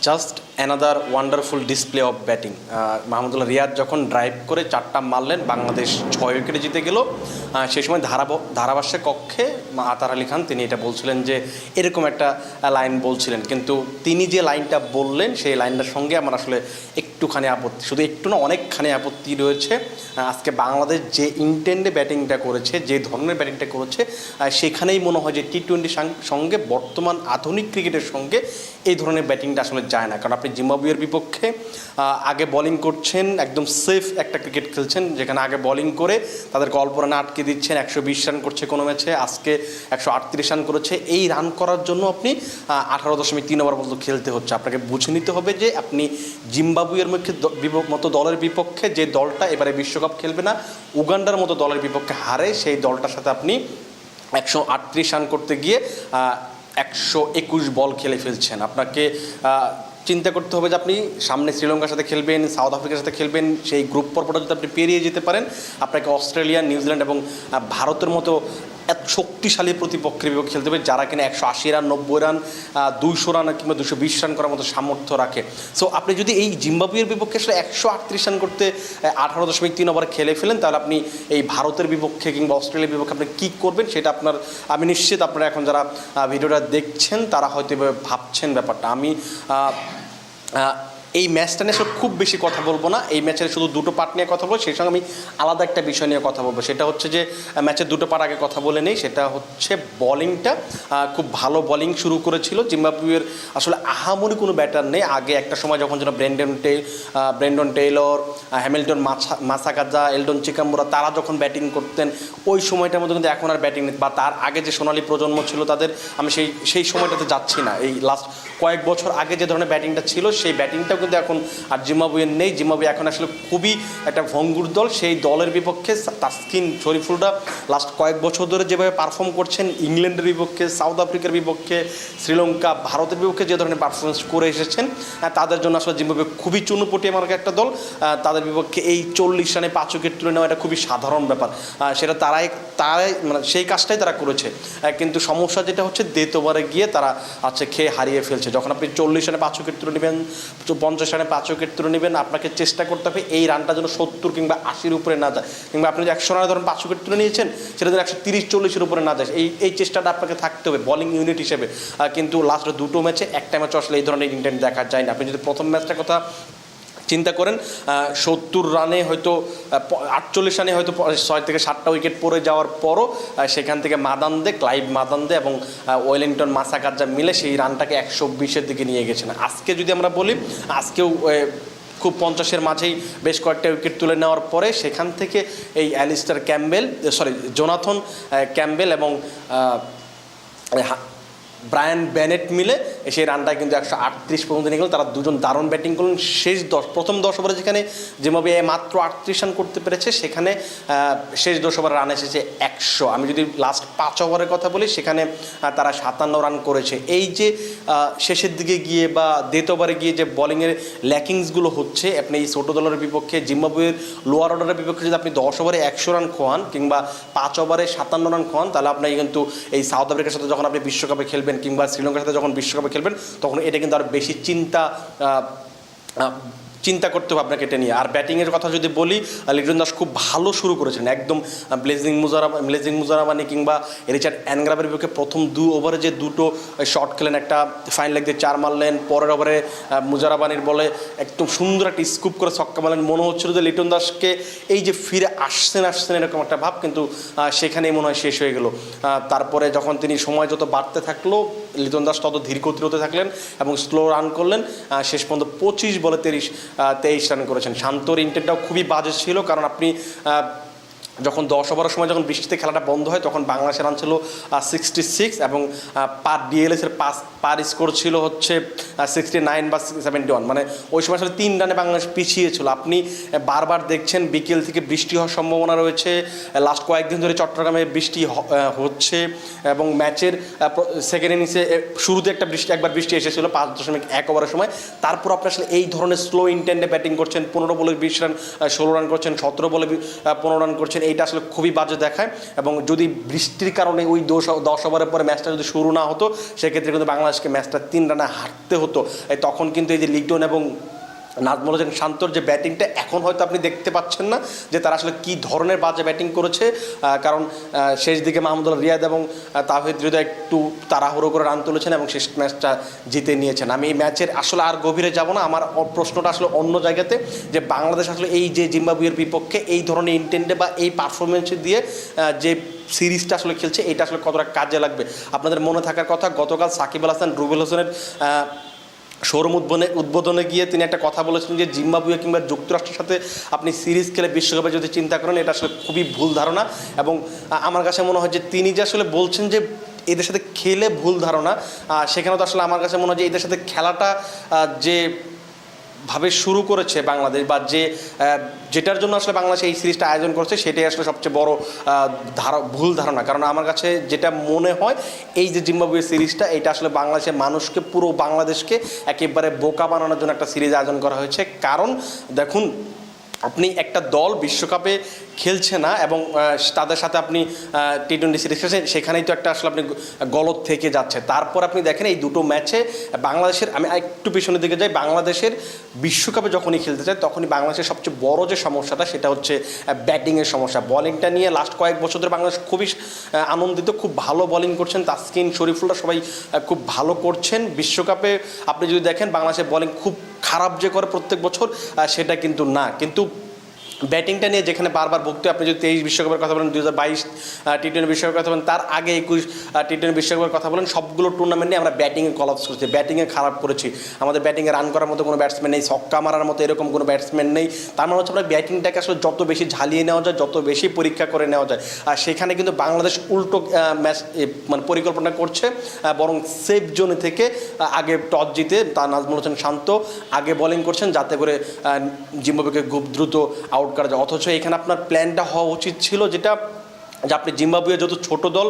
just another wonderful display of batting Mahmudullah Riyad যখন drive করে চারটা মারলেন, বাংলাদেশ ছয় উইকেটে জিতে গেল। সেই সময় ধারাব ধারাভাষ্যের কক্ষে আতার আলী খান তিনি এটা বলছিলেন যে, এরকম একটা লাইন বলছিলেন। কিন্তু তিনি যে লাইনটা বললেন, সেই লাইনটার সঙ্গে আমার আসলে একটুখানি আপত্তি, শুধু একটু না, অনেকখানি আপত্তি রয়েছে। আজকে বাংলাদেশ যে ইন্টেন্ডে ব্যাটিংটা করেছে, যে ধরনের ব্যাটিংটা করেছে সেখানেই মনে হয় যে টি টোয়েন্টির সঙ্গে বর্তমান আধুনিক ক্রিকেটের সঙ্গে এই ধরনের ব্যাটিংটা আসলে যায় না। কারণ আপনি জিম্বাবুয়ের বিপক্ষে আগে বোলিং করছেন, একদম সেফ একটা ক্রিকেট খেলছেন, যেখানে আগে বোলিং করে তাদেরকে অল্প রানে আটকে দিচ্ছেন, একশো বিশ রান করছে কোনো ম্যাচে আজকে একশো আটত্রিশ রান করেছে। এই রান করার জন্য আপনি আঠারো দশমিক তিন ওভার পর্যন্ত খেলতে হচ্ছে। আপনাকে বুঝে নিতে হবে যে আপনি জিম্বাবুয়ের মুখে মতো দলের বিপক্ষে যে দলটা এবারে বিশ্বকাপ খেলবে না, উগান্ডার মতো দলের বিপক্ষে হারে সেই দলটার সাথে আপনি একশো আটত্রিশ রান করতে গিয়ে একশো একুশ বল খেলে ফেলছেন। আপনাকে চিন্তা করতে হবে যে আপনি সামনে শ্রীলঙ্কার সাথে খেলবেন, সাউথ আফ্রিকার সাথে খেলবেন, সেই গ্রুপ পর্বটা যদি আপনি পেরিয়ে যেতে পারেন, আপনাকে অস্ট্রেলিয়া, নিউজিল্যান্ড এবং ভারতের মতো এত শক্তিশালী প্রতিপক্ষের বিপক্ষে খেলতে হবে যারা কিনা একশো আশি রান, নব্বই রান দুইশো রান কিংবা দুশো বিশ রান করার মতো সামর্থ্য রাখে। সো আপনি যদি এই জিম্বাবুয়ের বিপক্ষে আসলে একশো আটত্রিশ রান করতে আঠারো দশমিক তিন ওভার খেলে ফেলেন, তাহলে আপনি এই ভারতের বিপক্ষে কিংবা অস্ট্রেলিয়ার বিপক্ষে আপনি কী করবেন সেটা আপনার, আমি নিশ্চিত আপনারা এখন যারা ভিডিওটা দেখছেন, তারা হয়তো ভাবছেন ব্যাপারটা। আমি এই ম্যাচটা নিয়ে খুব বেশি কথা বলব না। এই ম্যাচের শুধু দুটো পার্ট নিয়ে কথা বলব, সেই সঙ্গে আমি আলাদা একটা বিষয় নিয়ে কথা বলব। সেটা হচ্ছে যে ম্যাচের দুটো পার্ট আগে কথা বলে নেই। সেটা হচ্ছে বলিংটা খুব ভালো বলিং শুরু করেছিল। জিম্বাবুয়ের আসলে আহামরি কোনো ব্যাটার নেই। আগে একটা সময় যখন যেন ব্রেন্ডন টে ব্রেন্ডন টেইলর হ্যামিল্টন মাছা মাসাকাজা এলডন চিকাম্বুরা তারা যখন ব্যাটিং করতেন, ওই সময়টার মধ্যে কিন্তু এখন আর ব্যাটিং বা তার আগে যে সোনালী প্রজন্ম ছিল তাদের, আমি সেই সেই সময়টাতে যাচ্ছি না। এই লাস্ট কয়েক বছর আগে যে ধরনের ব্যাটিংটা ছিল, সেই ব্যাটিংটাও কিন্তু এখন আর জিম্বাবুয়ের নেই। জিম্বাবুয়ে এখন আসলে খুবই একটা ভঙ্গুর দল। সেই দলের বিপক্ষে তাস্কিন শরীফুলরা লাস্ট কয়েক বছর ধরে যেভাবে পারফর্ম করছেন, ইংল্যান্ডের বিপক্ষে সাউথ আফ্রিকার বিপক্ষে, শ্রীলঙ্কা, ভারতের বিপক্ষে যে ধরনের পারফরমেন্স করে এসেছেন তাদের জন্য আসলে জিম্বাবুয়ে খুবই চুনুপটি আমার একটা দল। তাদের বিপক্ষে এই চল্লিশ রানে পাঁচ উইকেট তুলে নেওয়া এটা খুবই সাধারণ ব্যাপার। সেটা তারাই তারাই মানে সেই কাজটাই তারা করেছে। কিন্তু সমস্যা যেটা হচ্ছে ডেথ ওভারে গিয়ে তারা আছে খেয়ে হারিয়ে ফেলছে। যখন আপনি চল্লিশ রানে পাঁচ উইকেট তুলে নেবেন পঞ্চাশ রানে পাঁচ উইকেট তুলে নেবেন। আপনাকে চেষ্টা করতে হবে এই রানটা যেন সত্তর কিংবা আশির উপরে না যায়। কিংবা আপনি যদি একশো রানে ধরেন পাঁচ উইকেট তুলে নিয়েছেন, সেটা যেন একশো তিরিশ চল্লিশের উপরে না যায়। এই এই চেষ্টাটা আপনাকে থাকতে হবে বলিং ইউনিট হিসেবে। কিন্তু লাস্ট দুটো ম্যাচে একটা ম্যাচ আসলে এই ধরনের ইন্টেন্ট দেখা যায় না। আপনি যদি প্রথম ম্যাচটার কথা চিন্তা করেন সত্তর রানে হয়তো আটচল্লিশ রানে হয়তো ছয় থেকে সাতটা উইকেট পড়ে যাওয়ার পরও সেখান থেকে মাদান্দে ক্লাইভ মাদান্দে এবং আহ, ওয়েলিংটন মাসাকাজ্জা মিলে সেই রানটাকে একশো বিশের দিকে নিয়ে গেছেন আজকে যদি আমরা বলি আজকেও খুব পঞ্চাশের মাঝেই বেশ কয়েকটা উইকেট তুলে নেওয়ার পরে সেখান থেকে এই Alistair Campbell sorry Jonathan Campbell এবং ব্রায়ান ব্যানেট মিলে সেই রানটা কিন্তু একশো আটত্রিশ পর্যন্ত নিয়ে গেল। তারা দুজন দারুণ ব্যাটিং করলেন। শেষ দশ, প্রথম দশ ওভারে যেখানে জিম্বাবুয়ে মাত্র আটত্রিশ রান করতে পেরেছে, সেখানে শেষ দশ ওভারে রান এসেছে একশো। আমি যদি লাস্ট পাঁচ ওভারের কথা বলি, সেখানে তারা সাতান্ন রান করেছে। এই যে শেষের দিকে গিয়ে বা ডেথ ওভারে গিয়ে যে বলিংয়ের ল্যাকিংসগুলো হচ্ছে, আপনি এই ছোটো দলের বিপক্ষে, জিম্বাবুয়ের লোয়ার অর্ডারের বিপক্ষে যদি আপনি দশ ওভারে একশো রান খোয়ান কিংবা পাঁচ ওভারে সাতান্ন রান খোয়ান, তাহলে আপনি কিন্তু এই সাউথ আফ্রিকার সাথে যখন আপনি বিশ্বকাপে খেলবেন কিংবা শ্রীলঙ্কার সাথে যখন বিশ্বকাপে খেলবেন তখন এটা কিন্তু আর বেশি চিন্তা চিন্তা করতে হবে আপনাকে এটা নিয়ে। আর ব্যাটিংয়ের কথা যদি বলি লিটন দাস খুব ভালো শুরু করেছেন একদম ব্লেজিং মুজারা ব্লেজিং মুজারাবানি কিংবা রিচার্ড অ্যানগ্রাবের বিপক্ষে প্রথম দু ওভারে যে দুটো শট খেলেন, একটা ফাইন লেগ দিয়ে চার মারলেন, পরের ওভারে মুজারাবানির বলে একদম সুন্দর একটা স্কুপ করে ছক্কা মারলেন। মনে হচ্ছিল যে লিটন দাসকে এই যে ফিরে আসছেন আসছেন এরকম একটা ভাব, কিন্তু সেখানেই মনে হয় শেষ হয়ে গেল। তারপরে যখন তিনি সময় যত বাড়তে থাকল, লিটন দাস তত ধীর হতে থাকলেন এবং স্লো রান করলেন। শেষ পর্যন্ত পঁচিশ বলে তিরিশ তেইশ রান করেছেন। শান্তর ইন্টেনটাও খুবই বাজে ছিল কারণ আপনি যখন দশ ওভারের সময় যখন বৃষ্টিতে খেলাটা বন্ধ হয়, তখন বাংলাদেশের রান ছিল সিক্সটি সিক্স এবং পার ডিএলএস এর পাস পার স্কোর ছিল হচ্ছে সিক্সটি নাইন বা সেভেন্টি ওয়ান মানে ওই সময় আসলে তিন রানে বাংলাদেশ পিছিয়ে ছিল। আপনি বারবার দেখছেন বিকেল থেকে বৃষ্টি হওয়ার সম্ভাবনা রয়েছে। লাস্ট কয়েকদিন ধরে চট্টগ্রামে বৃষ্টি হচ্ছে এবং ম্যাচের সেকেন্ড ইনিংসে শুরুতে একটা বৃষ্টি, একবার বৃষ্টি এসেছিল পাঁচ দশমিক এক ওভারের সময়। তারপর আপনি আসলে এই ধরনের স্লো ইন্টেন্ডে ব্যাটিং করছেন, পনেরো বলে বিশ রান ষোলো রান করছেন, সতেরো বলে পনেরো রান করছেন এইটা আসলে খুবই বাজে দেখায় এবং যদি বৃষ্টির কারণে ওই দশ দশ ওভারের পরে ম্যাচটা যদি শুরু না হতো, সেক্ষেত্রে কিন্তু বাংলাদেশকে ম্যাচটা তিন রানে হারতে হতো। তখন কিন্তু এই যে লিটন এবং নাজমুল হোসেন শান্তর যে ব্যাটিংটা এখন হয়তো আপনি দেখতে পাচ্ছেন না যে তারা আসলে কি ধরনের বাজে ব্যাটিং করেছে কারণ শেষ দিকে মাহমুদুল্লাহ রিয়াদ এবং তাহিদ হৃদয় একটু তাড়াহুড়ো করে রান তুলেছেন এবং শেষ ম্যাচটা জিতে নিয়েছেন। আমি এই ম্যাচের আসলে আর গভীরে যাব না, আমার প্রশ্নটা আসলে অন্য জায়গাতে যে বাংলাদেশ আসলে এই যে জিম্বাবুয়ের বিপক্ষে এই ধরনের ইন্টেন্টে বা এই পারফরমেন্স দিয়ে যে সিরিজটা আসলে খেলছে, এটা আসলে কতটা কাজে লাগবে? আপনাদের মনে থাকার কথা গতকাল সাকিব আল হাসান, রুবেল হোসেনের শোরুম উদ্বোধনে উদ্বোধনে গিয়ে তিনি একটা কথা বলেছিলেন যে জিম্বাবুয়ে কিংবা যুক্তরাষ্ট্রের সাথে আপনি সিরিজ খেলে বিশ্বকাপে যদি চিন্তা করেন, এটা আসলে খুবই ভুল ধারণা। এবং আমার কাছে মনে হয় যে তিনি যে আসলে বলছেন যে এদের সাথে খেলে ভুল ধারণা সেখানে তো আসলে আমার কাছে মনে হয় যে এদের সাথে খেলাটা যে ভাবে শুরু করেছে বাংলাদেশ বা যে যেটার জন্য আসলে বাংলাদেশ এই সিরিজটা আয়োজন করছে সেটাই আসলে সবচেয়ে বড় ধারা, ভুল ধারণা। কারণ আমার কাছে যেটা মনে হয়, এই যে জিম্বাবুয়ে সিরিজটা, এটা আসলে বাংলাদেশের মানুষকে, পুরো বাংলাদেশকে একেবারে বোকা বানানোর জন্য একটা সিরিজ আয়োজন করা হয়েছে। কারণ, দেখুন আপনি একটা দল বিশ্বকাপে খেলছে না এবং তাদের সাথে আপনি টি টোয়েন্টি সিরিজ খেলছেন, সেখানেই তো একটা আসলে আপনি গলত থেকে যাচ্ছে। তারপর আপনি দেখেন এই দুটো ম্যাচে বাংলাদেশের, আমি একটু পিছনের দিকে যাই, বাংলাদেশের বিশ্বকাপে যখনই খেলতে চায়, তখনই বাংলাদেশের সবচেয়ে বড় যে সমস্যাটা, সেটা হচ্ছে ব্যাটিংয়ের সমস্যা। বলিংটা নিয়ে লাস্ট কয়েক বছর ধরে বাংলাদেশ খুবই আনন্দিত, খুব ভালো বলিং করছেন। তাসকিন শরীফুলরা সবাই খুব ভালো করছেন। বিশ্বকাপে আপনি যদি দেখেন, বাংলাদেশের বলিং খুব খারাপ যে করে প্রত্যেক বছর সেটা কিন্তু না। কিন্তু ব্যাটিংটা নিয়ে যেখানে বারবার ভুগতে আপনি যদি তেইশ বিশ্বকাপের কথা বলেন দু হাজার বাইশ টি টোয়েন্টি বিশ্বকাপের কথা বলেন, তার আগে একুশ টি টোয়েন্টি বিশ্বকাপের কথা বলেন, সবগুলো টুর্নামেন্ট আমরা ব্যাটিংয়ে কলাপস করেছি ব্যাটিংয়ে খারাপ করেছি। আমাদের ব্যাটিংয়ে রান করার মতো কোনো ব্যাটসম্যান নেই, ছক্কা মারার মতো এরকম কোনো ব্যাটসম্যান নেই। তার মানে হচ্ছে আমরা ব্যাটিংটাকে আসলে যত বেশি ঝালিয়ে নেওয়া যায়, যত বেশি পরীক্ষা করে নেওয়া যায়। আর সেখানে কিন্তু বাংলাদেশ উল্টো ম্যাচ মানে পরিকল্পনা করছে বরং সেফ জোনে থেকে আগে টস জিতে, তা নাজমুল হোসেন শান্ত আগে বোলিং করছেন, যাতে করে জিম্বাবুকে খুব দ্রুত আউট করা যায়। অথচ এখানে আপনার প্ল্যানটা হওয়া উচিত ছিল যেটা যে আপনি জিম্বাবুয়ে যত ছোট দল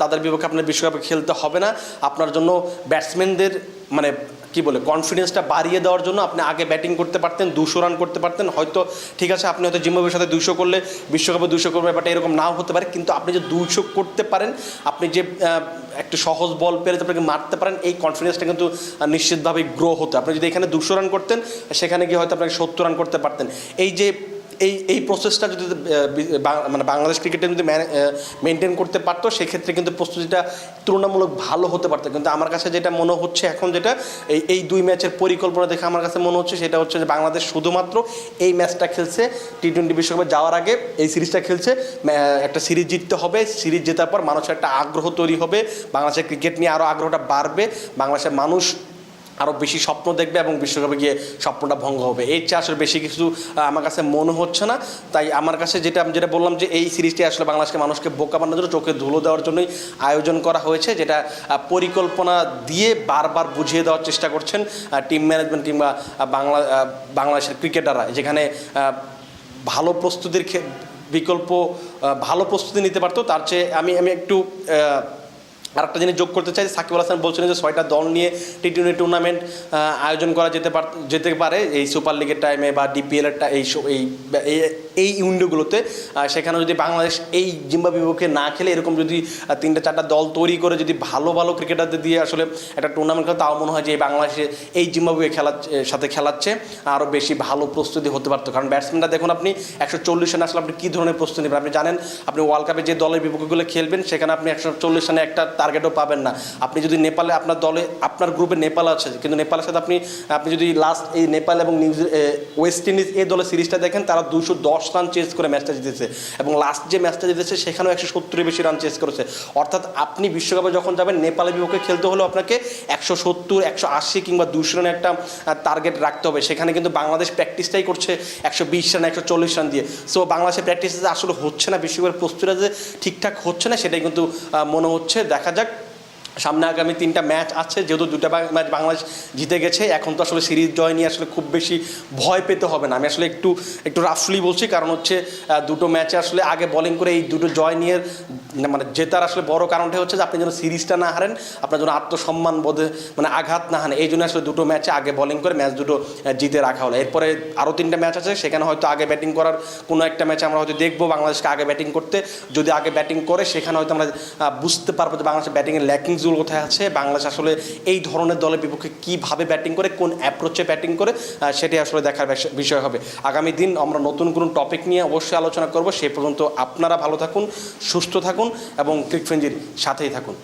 তাদের বিপক্ষে আপনার বিশ্বকাপে খেলতে হবে না। আপনার জন্য ব্যাটসম্যানদের মানে কি বলে কনফিডেন্সটা বাড়িয়ে দেওয়ার জন্য আপনি আগে ব্যাটিং করতে পারতেন, দুশো রান করতে পারতেন। হয়তো ঠিক আছে, আপনি হয়তো জিম্বাবুয়ের সাথে দুশো করলে বিশ্বকাপে দুশো করবে ব্যাপারটা এরকম নাও হতে পারে। কিন্তু আপনি যে দুশো করতে পারেন, আপনি যে একটু সহজ বল পেরে আপনাকে মারতে পারেন, এই কনফিডেন্সটা কিন্তু নিশ্চিতভাবেই গ্রো হতো। আপনি যদি এখানে দুশো রান করতেন, সেখানে গিয়ে হয়তো আপনাকে সত্তর রান করতে পারতেন। এই যে এই এই প্রসেসটা যদি মানে বাংলাদেশ ক্রিকেটে যদি মেনটেন করতে পারতো, সেক্ষেত্রে কিন্তু প্রস্তুতিটা তুলনামূলক ভালো হতে পারতো। কিন্তু আমার কাছে যেটা মনে হচ্ছে এখন যেটা, এই এই দুই ম্যাচের পরিকল্পনা দেখে আমার কাছে মনে হচ্ছে সেটা হচ্ছে যে বাংলাদেশ শুধুমাত্র এই ম্যাচটা খেলছে টি টোয়েন্টি বিশ্বকাপে যাওয়ার আগে, এই সিরিজটা খেলছে একটা সিরিজ জিততে হবে, সিরিজ জেতার পর মানুষের একটা আগ্রহ তৈরি হবে, বাংলাদেশের ক্রিকেট নিয়ে আরও আগ্রহটা বাড়বে, বাংলাদেশের মানুষ আরও বেশি স্বপ্ন দেখবে এবং বিশ্বকাপে গিয়ে স্বপ্নটা ভঙ্গ হবে। এর চেয়ে আসলে বেশি কিছু আমার কাছে মনে হচ্ছে না। তাই আমার কাছে যেটা, আমি যেটা বললাম যে এই সিরিজটি আসলে বাংলাদেশকে মানুষকে বোকা বানানোর জন্য চোখে ধুলো দেওয়ার জন্যই আয়োজন করা হয়েছে, যেটা পরিকল্পনা দিয়ে বারবার বুঝিয়ে দেওয়ার চেষ্টা করছেন টিম ম্যানেজমেন্ট কিংবা বাংলা বাংলাদেশের ক্রিকেটাররা। যেখানে ভালো প্রস্তুতির বিকল্প ভালো প্রস্তুতি নিতে পারতো, তার চেয়ে আমি আমি একটু আহ, আরেকটা জিনিস যোগ করতে চাই সাকিব হাসান বলছিলেন যে ছয়টা দল নিয়ে টি টোয়েন্টি টুর্নামেন্ট আয়োজন করা যেতে পার যেতে পারে। এই সুপার লিগের টাইমে বা ডিপিএলের এই এই এই- উইন্ডোগুলোতে সেখানে যদি বাংলাদেশ এই জিম্বাবুয়ে বিপক্ষে না খেলে, এরকম যদি তিনটা, চারটা দল তৈরি করে যদি ভালো ভালো ক্রিকেটারদের দিয়ে আসলে একটা টুর্নামেন্ট খেলে, তাও মনে হয় যে এই বাংলাদেশে এই জিম্বাবুয়ে খেলার সাথে খেলাচ্ছে, আরও বেশি ভালো প্রস্তুতি হতে পারতো। কারণ ব্যাটসম্যানরা দেখুন আপনি, একশো চল্লিশ রানে আসলে আপনি কী ধরনের প্রস্তুতি নেবেন? আপনি জানেন, আপনি ওয়ার্ল্ড কাপে যে দলের বিপক্ষেগুলো খেলবেন, সেখানে আপনি একশো চল্লিশ রানে একটা টার্গেটও পাবেন না। আপনি যদি নেপালে, আপনার দলে, আপনার গ্রুপে নেপাল আছে, কিন্তু নেপালের সাথে আপনি আপনি যদি লাস্ট এই নেপাল এবং নিউজি ওয়েস্ট ইন্ডিজ এই দলের সিরিজটা দেখেন, তারা দুশো দশ রান চেস করে ম্যাচটা জিতেছে এবং লাস্ট যে ম্যাচটা জিতেছে সেখানেও একশো সত্তরের বেশি রান চেস করেছে। অর্থাৎ আপনি বিশ্বকাপে যখন যাবেন, নেপালের বিপক্ষে খেলতে হলেও আপনাকে একশো সত্তর, একশো আশি কিংবা দুশো রানের একটা টার্গেট রাখতে হবে। সেখানে কিন্তু বাংলাদেশ প্র্যাকটিসটাই করছে একশো বিশ রান একশো চল্লিশ রান দিয়ে। সো বাংলাদেশের প্র্যাকটিস আসলে হচ্ছে না, বিশ্বকাপের প্রস্তুতিটা যে ঠিকঠাক হচ্ছে না, সেটাই কিন্তু মনে হচ্ছে। দেখা যাক সামনে আগামী তিনটা ম্যাচ আছে, যেহেতু দুটা ম্যাচ বাংলাদেশ জিতে গেছে, এখন তো আসলে সিরিজ জয় নিয়ে আসলে খুব বেশি ভয় পেতে হবে না। আমি আসলে একটু একটু রাফলি বলছি, কারণ হচ্ছে দুটো ম্যাচে আসলে আগে বোলিং করে এই দুটো জয় নিয়ে মানে জেতার আসলে বড় কারণটা হচ্ছে যে আপনি যেন সিরিজটা না হারেন, আপনার যেন আত্মসম্মান বোধে মানে আঘাত না হান। এই জন্য আসলে দুটো ম্যাচে আগে বলিং করে ম্যাচ দুটো জিতে রাখা হলো। এরপরে আরও তিনটা ম্যাচ আছে, সেখানে হয়তো আগে ব্যাটিং করার কোনো একটা ম্যাচে আমরা হয়তো দেখব বাংলাদেশকে আগে ব্যাটিং করতে। যদি আগে ব্যাটিং করে, সেখানে হয়তো আমরা বুঝতে পারব যে বাংলাদেশের ব্যাটিংয়ের ল্যাকিংসগুলো কোথায় আছে? বাংলাদেশ আসলে এই ধরনের দলের বিপক্ষে কীভাবে ব্যাটিং করে, কোন অ্যাপ্রোচে ব্যাটিং করে সেটি আসলে দেখার বিষয় হবে। আগামী দিন আমরা নতুন কোনো টপিক নিয়ে অবশ্যই আলোচনা করব। সে পর্যন্ত আপনারা ভালো থাকুন, সুস্থ থাকুন এবং ক্রিকফেঞ্জির সাথেই থাকুন।